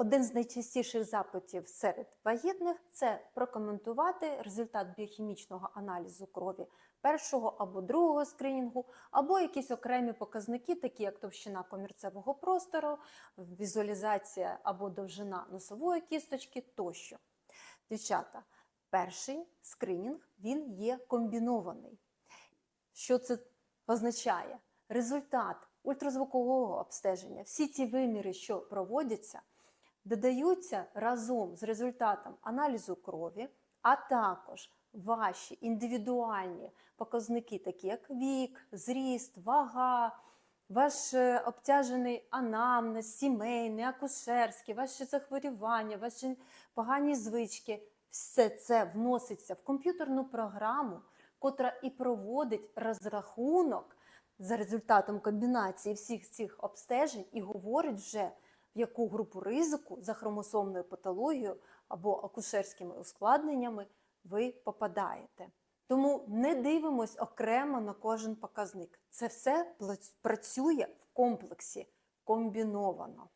Один з найчастіших запитів серед вагітних це прокоментувати результат біохімічного аналізу крові першого або другого скринінгу, або якісь окремі показники, такі як товщина комірцевого простору, візуалізація або довжина носової кісточки тощо. Дівчата, перший скринінг він є комбінований. Що це означає? Результат ультразвукового обстеження, всі ці виміри, що проводяться, додаються разом з результатом аналізу крові, а також ваші індивідуальні показники, такі як вік, зріст, вага, ваш е, обтяжений анамнез, сімейний, акушерський, ваші захворювання, ваші погані звички. Все це вноситься в комп'ютерну програму, котра і проводить розрахунок за результатом комбінації всіх цих обстежень і говорить вже, в яку групу ризику за хромосомною патологією або акушерськими ускладненнями ви попадаєте. Тому не дивимось окремо на кожен показник. Це все працює в комплексі комбіновано.